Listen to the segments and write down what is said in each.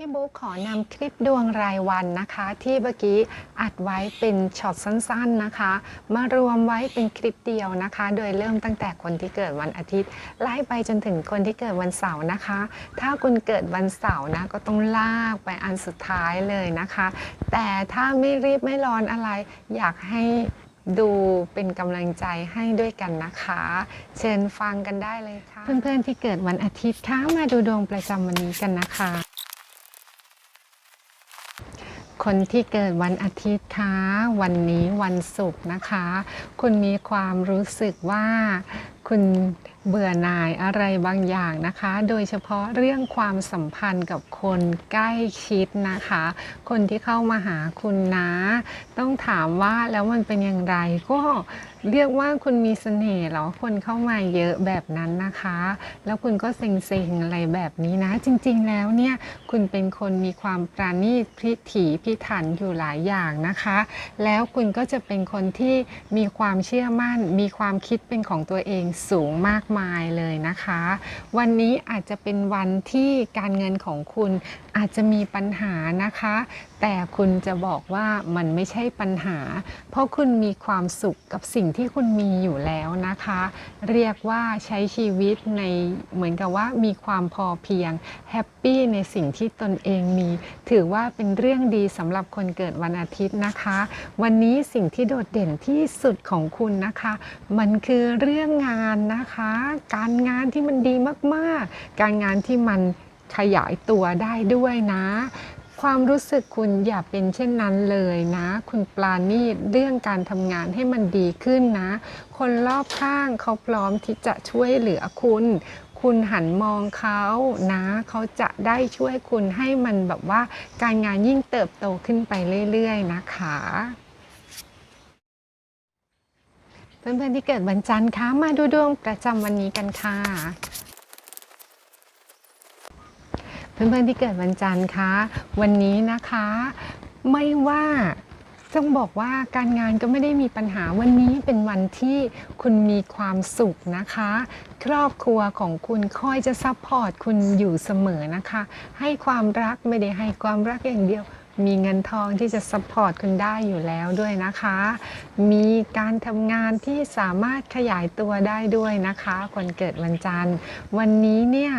พี่บุ๊กขอนำคลิปดวงรายวันนะคะ ที่เมื่อกี้อัดไว้เป็นช็อตสั้นๆนะคะ มารวมไว้เป็นคลิปเดียวนะคะ โดยเริ่มตั้งแต่คนที่เกิดวันอาทิตย์ ไล่ไปจนถึงคนที่เกิดวันเสาร์นะคะ ถ้าคุณเกิดวันเสาร์นะก็ต้องลากไปอันสุดท้ายเลยนะคะ แต่ถ้าไม่รีบไม่ร้อนอะไร อยากให้ดูเป็นกำลังใจให้ด้วยกันนะคะ เชิญฟังกันได้เลยค่ะ เพื่อนๆที่เกิดวันอาทิตย์คะมาดูดวงประจำวันนี้กันนะคะ คนที่เกิดวันอาทิตย์คะวันนี้วันศุกร์นะคะ คุณมีความรู้สึกว่า คุณเบื่อหน่ายอะไรบางอย่างนะคะ โดยเฉพาะเรื่องความสัมพันธ์กับคนใกล้ชิดนะคะ คนที่เข้ามาหาคุณนะ ต้องถามว่าแล้วมันเป็นอย่างไร ก็เรียกว่าคุณมีเสน่ห์เหรอคนเข้ามาเยอะแบบนั้นนะคะ แล้วคุณก็เซ็งๆอะไรแบบนี้นะ จริงๆแล้วเนี่ยคุณเป็นคนมีความปราณีตพิถีพิถันอยู่หลายอย่างนะคะ แล้วคุณก็จะเป็นคนที่มีความเชื่อมั่น มีความคิดเป็นของตัวเองสูงมากมายเลยนะคะ วันนี้อาจจะเป็นวันที่การเงินของคุณอาจจะมีปัญหานะคะแต่คุณจะบอกว่ามันไม่ใช่ปัญหา เพราะคุณมีความสุขกับสิ่งที่คุณมีอยู่แล้วนะคะ เรียกว่าใช้ชีวิตในเหมือนกับว่ามีความพอเพียงแฮปปี้ในสิ่งที่ตนเองมี ถือว่าเป็นเรื่องดีสำหรับคนเกิดวันอาทิตย์นะคะ วันนี้สิ่งที่โดดเด่นที่สุดของคุณนะคะ มันคือเรื่องงานนะคะ การงานที่มันดีมากๆ การงานที่มันขยายตัวได้ด้วยนะ ความรู้สึกคุณอย่าเป็นเช่นนั้นเลยนะ คุณปลาณีตเรื่องการทำงานให้มันดีขึ้นนะ คนรอบข้างเขาพร้อมที่จะช่วยเหลือคุณ คุณหันมองเขานะ เขาจะได้ช่วยคุณให้มันแบบว่าการงานยิ่งเติบโตขึ้นไปเรื่อยๆนะคะเพื่อนๆที่เกิดวันจันทร์คะมาดูดวงประจำวันนี้กันค่ะ เพื่อนๆที่เกิดวันจันทร์คะวันนี้นะคะ ไม่ว่าต้องบอกว่าการงานก็ไม่ได้มีปัญหาวันนี้เป็นวันที่คุณมีความสุขนะคะ ครอบครัวของคุณคอยจะซัพพอร์ตคุณอยู่เสมอนะคะ ให้ความรักไม่ได้ให้ความรักอย่างเดียว มีเงินทองที่จะซัพพอร์ตคุณได้อยู่แล้วด้วยนะคะ มีการทำงานที่สามารถขยายตัวได้ด้วยนะคะคนเกิดวันจันทร์ วันนี้เนี่ย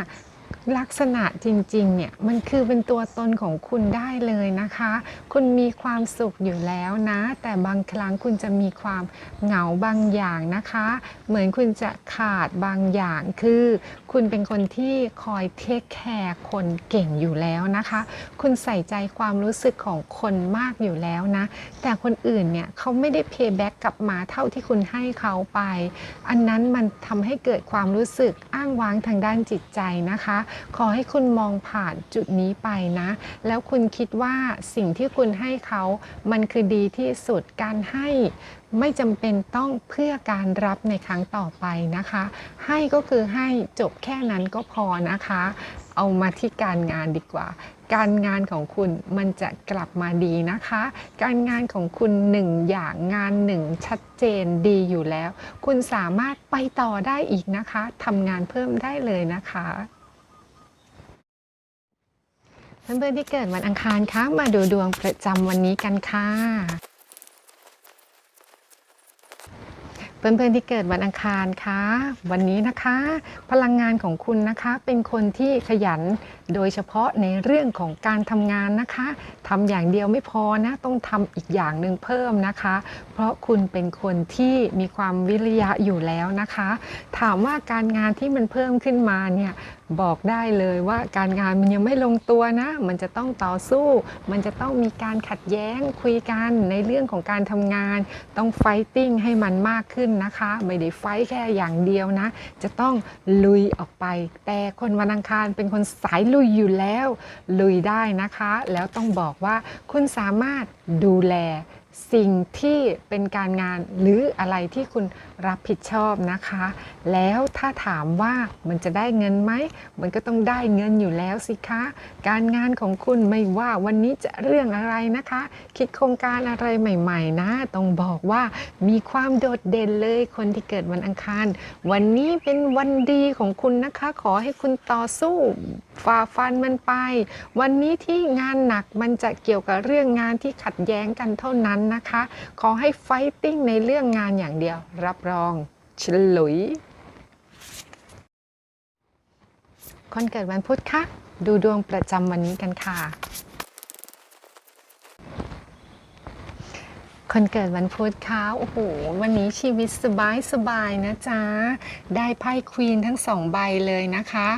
ลักษณะจริงๆเนี่ยมันคือเป็นตัวตนของคุณได้เลยนะคะ คุณมีความสุขอยู่แล้วนะ แต่บางครั้งคุณจะมีความเหงาบางอย่างนะคะ เหมือนคุณจะขาดบางอย่างคือ คุณเป็นคนที่คอยเทคแคร์คนเก่งอยู่แล้วนะคะ คุณใส่ใจความรู้สึกของคนมากอยู่แล้วนะ แต่คนอื่นเนี่ยเขาไม่ได้เพย์แบ็กกลับมาเท่าที่คุณให้เขาไป อันนั้นมันทำให้เกิดความรู้สึกอ้างว้างทางด้านจิตใจนะคะขอให้คุณมองผ่านจุดนี้ไปนะ แล้วคุณคิดว่าสิ่งที่คุณให้เขา มันคือดีที่สุดการให้ไม่จำเป็นต้องเพื่อการรับในครั้งต่อไปนะคะ ให้ก็คือให้จบแค่นั้นก็พอนะคะ เอามาที่การงานดีกว่า การงานของคุณมันจะกลับมาดีนะคะ การงานของคุณหนึ่งอย่างงานหนึ่งชัดเจนดีอยู่แล้ว คุณสามารถไปต่อได้อีกนะคะทำงานเพิ่มได้เลยนะคะ เพื่อนๆที่เกิดวันอังคารคะมาดูดวงประจำวันนี้กันค่ะ เพื่อนๆที่เกิดวันอังคารคะวันนี้นะคะ พลังงานของคุณนะคะ เป็นคนที่ขยัน โดยเฉพาะในเรื่องของการทำงานนะคะทำอย่างเดียวไม่พอนะต้องทำอีกอย่างหนึ่งเพิ่มนะคะ เพราะคุณเป็นคนที่มีความวิริยะอยู่แล้วนะคะ ถามว่าการงานที่มันเพิ่มขึ้นมาเนี่ยบอกได้เลยว่าการงานมันยังไม่ลงตัวนะ มันจะต้องต่อสู้ มันจะต้องมีการขัดแย้งคุยกันในเรื่องของการทำงาน ต้องไฟติ้งให้มันมากขึ้นนะคะ ไม่ได้ไฟแค่อย่างเดียวนะ จะต้องลุยออกไป แต่คนวันอังคารเป็นคนสายลุยอยู่แล้ว ลุยได้นะคะ แล้วต้องบอกว่าคุณสามารถดูแลสิ่งที่เป็นการงานหรืออะไรที่คุณรับผิดชอบนะคะ แล้วถ้าถามว่ามันจะได้เงินไหม มันก็ต้องได้เงินอยู่แล้วสิคะ การงานของคุณไม่ว่าวันนี้จะเรื่องอะไรนะคะ คิดโครงการอะไรใหม่ๆนะ ต้องบอกว่ามีความโดดเด่นเลยคนที่เกิดวันอังคาร วันนี้เป็นวันดีของคุณนะคะ ขอให้คุณต่อสู้ ฝ่าฟันมันไป วันนี้ที่งานหนักมันจะเกี่ยวกับเรื่องงานที่ขัดแย้งกันเท่านั้นนะคะ ขอให้ไฟติ้งในเรื่องงานอย่างเดียว รับรองฉลุย คนเกิดวันพุธคะดูดวงประจำวันนี้กันค่ะ คนเกิดวันพุธค่ะโอ้โห วันนี้ชีวิตสบายสบายๆนะจ๊ะ ได้ไพ่ควีนทั้งสองใบเลยนะคะ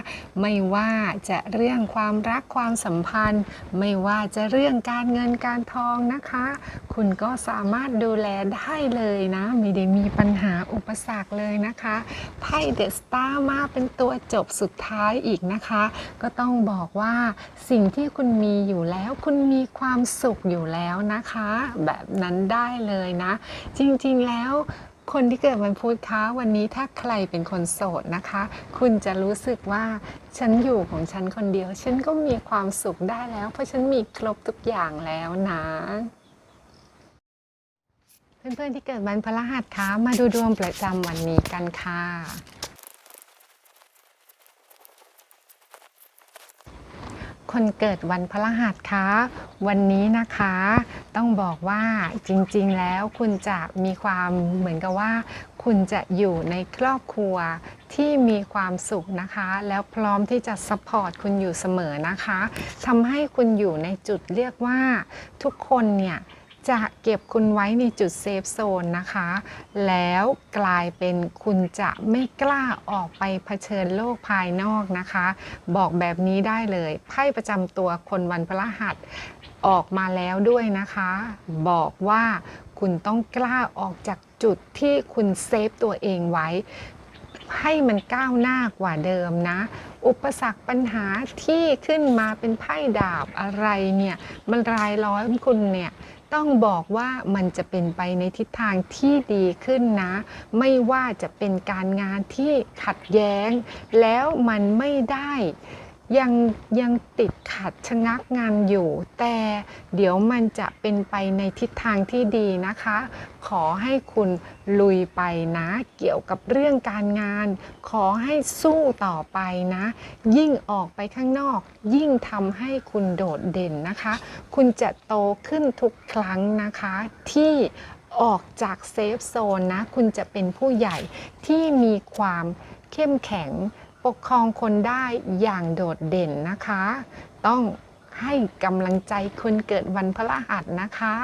ไม่ว่าจะเรื่องความรักความสัมพันธ์ ไม่ว่าจะเรื่องการเงินการทองนะคะ คุณก็สามารถดูแลได้เลยนะ ไม่ได้มีปัญหาอุปสรรคเลยนะคะ ไพ่เดสตาร์มาเป็นตัวจบสุดท้ายอีกนะคะ ก็ต้องบอกว่าสิ่งที่คุณมีอยู่แล้ว คุณมีความสุขอยู่แล้วนะคะ แบบนั้นได้ได้เลยนะ จริงๆแล้วคนที่เกิดวันพุธคะวันนี้ถ้าใครเป็นคนโสดนะคะ คุณจะรู้สึกว่าฉันอยู่ของฉันคนเดียว ฉันก็มีความสุขได้แล้ว เพราะฉันมีครบทุกอย่างแล้วนะเพื่อนๆที่เกิดวันพฤหัสคะมาดูดวงประจำวันนี้กันค่ะ คนเกิดวันพฤหัสคะวันนี้นะคะ ต้องบอกว่าจริงๆแล้วคุณจะมีความเหมือนกับว่า คุณจะอยู่ในครอบครัวที่มีความสุขนะคะ แล้วพร้อมที่จะซัพพอร์ตคุณอยู่เสมอนะคะทำให้คุณอยู่ในจุดเรียกว่าทุกคนเนี่ย จะเก็บคุณไว้ในจุดเซฟโซนนะคะ แล้วกลายเป็นคุณจะไม่กล้าออกไปเผชิญโลกภายนอกนะคะ บอกแบบนี้ได้เลยไพ่ประจำตัวคนวันพฤหัสออกมาแล้วด้วยนะคะ บอกว่าคุณต้องกล้าออกจากจุดที่คุณเซฟตัวเองไว้ ให้มันก้าวหน้ากว่าเดิมนะ อุปสรรคปัญหาที่ขึ้นมาเป็นไพ่ดาบอะไรเนี่ย มันรายล้อมคุณเนี่ยต้องบอกว่ามันจะเป็นไปในทิศทางที่ดีขึ้นนะ ไม่ว่าจะเป็นการงานที่ขัดแย้ง แล้วมันไม่ได้ ยังยังติดขัดชะงักงานอยู่ แต่เดี๋ยวมันจะเป็นไปในทิศทางที่ดีนะคะ ขอให้คุณลุยไปนะ เกี่ยวกับเรื่องการงาน ขอให้สู้ต่อไปนะ ยิ่งออกไปข้างนอก ยิ่งทำให้คุณโดดเด่นนะคะ คุณจะโตขึ้นทุกครั้งนะคะที่ออกจากเซฟโซนนะ คุณจะเป็นผู้ใหญ่ที่มีความเข้มแข็ง กครองคนได้อย่างโดดเด่นนะคะ ต้องให้กำลังใจคนเกิดวันพฤหัสนะคะ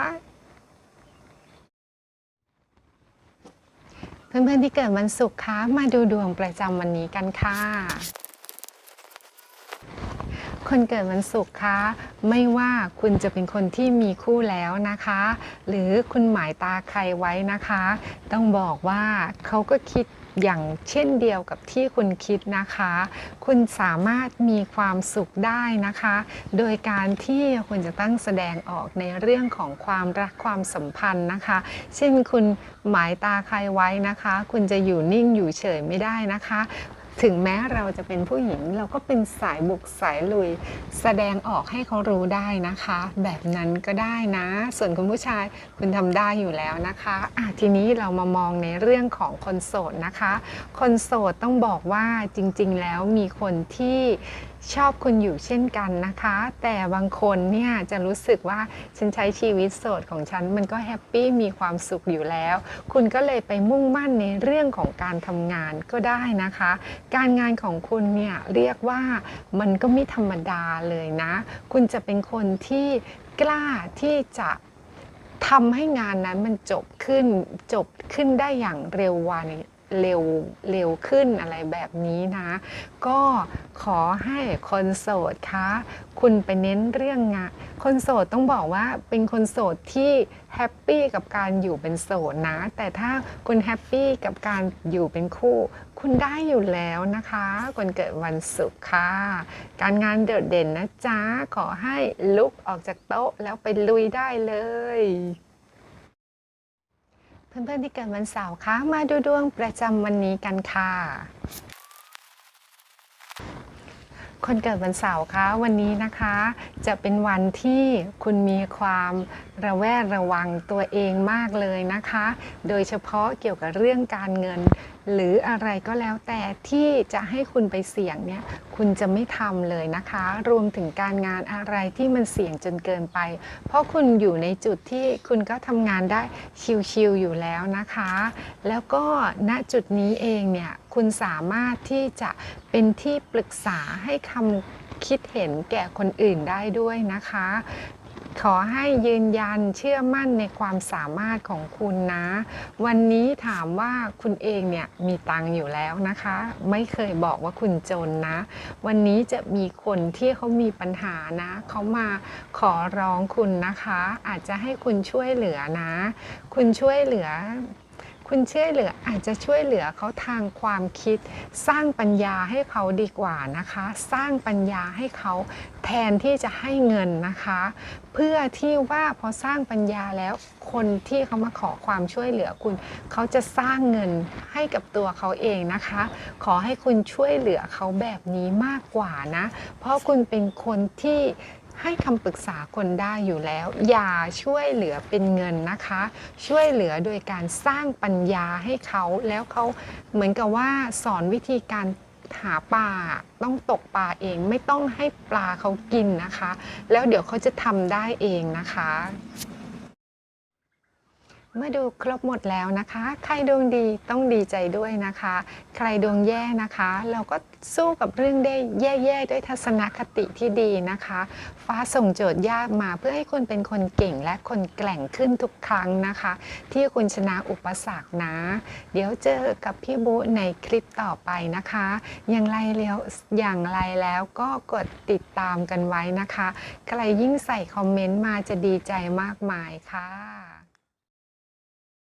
เพื่อนๆที่เกิดวันศุกร์คะมาดูดวงประจำวันนี้กันค่ะ คนเกิดวันศุกร์คะ ไม่ว่าคุณจะเป็นคนที่มีคู่แล้วนะคะ หรือคุณหมายตาใครไว้นะคะ ต้องบอกว่าเขาก็คิดอย่างเช่นเดียวกับที่คุณคิดนะคะ คุณสามารถมีความสุขได้นะคะ โดยการที่คุณจะตั้งแสดงออกในเรื่องของความรักความสัมพันธ์นะคะ เช่นคุณหมายตาใครไว้นะคะ คุณจะอยู่นิ่งอยู่เฉยไม่ได้นะคะ ถึงแม้เราจะเป็นผู้หญิงเราก็เป็นสายบุกสายลุย แสดงออกให้เขารู้ได้นะคะ แบบนั้นก็ได้นะ ส่วนคุณผู้ชายคุณทำได้อยู่แล้วนะคะอะทีนี้เรามามองในเรื่องของคนโสดนะคะ คนโสดต้องบอกว่าจริงๆ แล้วมีคนที่ ชอบคุณอยู่เช่นกันนะคะ แต่บางคนเนี่ยจะรู้สึกว่าฉันใช้ชีวิตโสดของฉันมันก็แฮปปี้มีความสุขอยู่แล้ว คุณก็เลยไปมุ่งมั่นในเรื่องของการทำงานก็ได้นะคะ การงานของคุณเนี่ยเรียกว่ามันก็ไม่ธรรมดาเลยนะ คุณจะเป็นคนที่กล้าที่จะทำให้งานนั้นมันจบขึ้นจบขึ้นได้อย่างเร็ววัน เร็วเร็วขึ้นอะไรแบบนี้นะ ก็ขอให้คนโสดคะคุณไปเน้นเรื่องงานคนโสดต้องบอกว่าเป็นคนโสดที่แฮปปี้กับการอยู่เป็นโสดนะ แต่ถ้าคุณแฮปปี้กับการอยู่เป็นคู่ คุณได้อยู่แล้วนะคะ คนเกิดวันศุกร์ค่ะ การงานโดดเด่นนะจ๊ะ ขอให้ลุกออกจากโต๊ะแล้วไปลุยได้เลย เพื่อนๆที่เกิดวันเสาร์คะมาดูดวงประจำวันนี้กันค่ะ คนเกิดวันเสาร์คะวันนี้นะคะ จะเป็นวันที่คุณมีความระแวดระวังตัวเองมากเลยนะคะ โดยเฉพาะเกี่ยวกับเรื่องการเงิน หรืออะไรก็แล้วแต่ที่จะให้คุณไปเสี่ยงเนี่ยคุณจะไม่ทำเลยนะคะ รวมถึงการงานอะไรที่มันเสี่ยงจนเกินไป เพราะคุณอยู่ในจุดที่คุณก็ทำงานได้ชิวๆอยู่แล้วนะคะ แล้วก็ณจุดนี้เองเนี่ยคุณสามารถที่จะเป็นที่ปรึกษาให้คำคิดเห็นแก่คนอื่นได้ด้วยนะคะ ขอให้ยืนยันเชื่อมั่นในความสามารถของคุณนะ วันนี้ถามว่าคุณเองเนี่ยมีตังค์อยู่แล้วนะคะ ไม่เคยบอกว่าคุณจนนะ วันนี้จะมีคนที่เขามีปัญหานะ เขามาขอร้องคุณนะคะ อาจจะให้คุณช่วยเหลือนะ คุณช่วยเหลือ คุณช่วยเหลืออาจจะช่วยเหลือเขาทางความคิด สร้างปัญญาให้เขาดีกว่านะคะ สร้างปัญญาให้เขาแทนที่จะให้เงินนะคะ เพื่อที่ว่าพอสร้างปัญญาแล้วคนที่เขามาขอความช่วยเหลือคุณ เขาจะสร้างเงินให้กับตัวเขาเองนะคะ ขอให้คุณช่วยเหลือเขาแบบนี้มากกว่านะ เพราะคุณเป็นคนที่ ให้คำปรึกษาคนได้อยู่แล้ว อย่าช่วยเหลือเป็นเงินนะคะ ช่วยเหลือโดยการสร้างปัญญาให้เขาแล้วเขาเหมือนกับว่าสอนวิธีการหาปลาต้องตกปลาเองไม่ต้องให้ปลาเขากินนะคะ แล้วเดี๋ยวเขาจะทำได้เองนะคะ เมื่อดูครบหมดแล้วนะคะ ใครดวงดีต้องดีใจด้วยนะคะ ใครดวงแย่นะคะ เราก็สู้กับเรื่องได้แย่ๆด้วยทัศนคติที่ดีนะคะ ฟ้าส่งโจทย์ยากมาเพื่อให้คุณเป็นคนเก่งและคนแกร่งขึ้นทุกครั้งนะคะ ที่คุณชนะอุปสรรคนะ เดี๋ยวเจอกับพี่บุ๊ในคลิปต่อไปนะคะ อย่างไรแล้วอย่างไรแล้วก็กดติดตามกันไว้นะคะ ใครยิ่งใส่คอมเมนต์มาจะดีใจมากมายค่ะ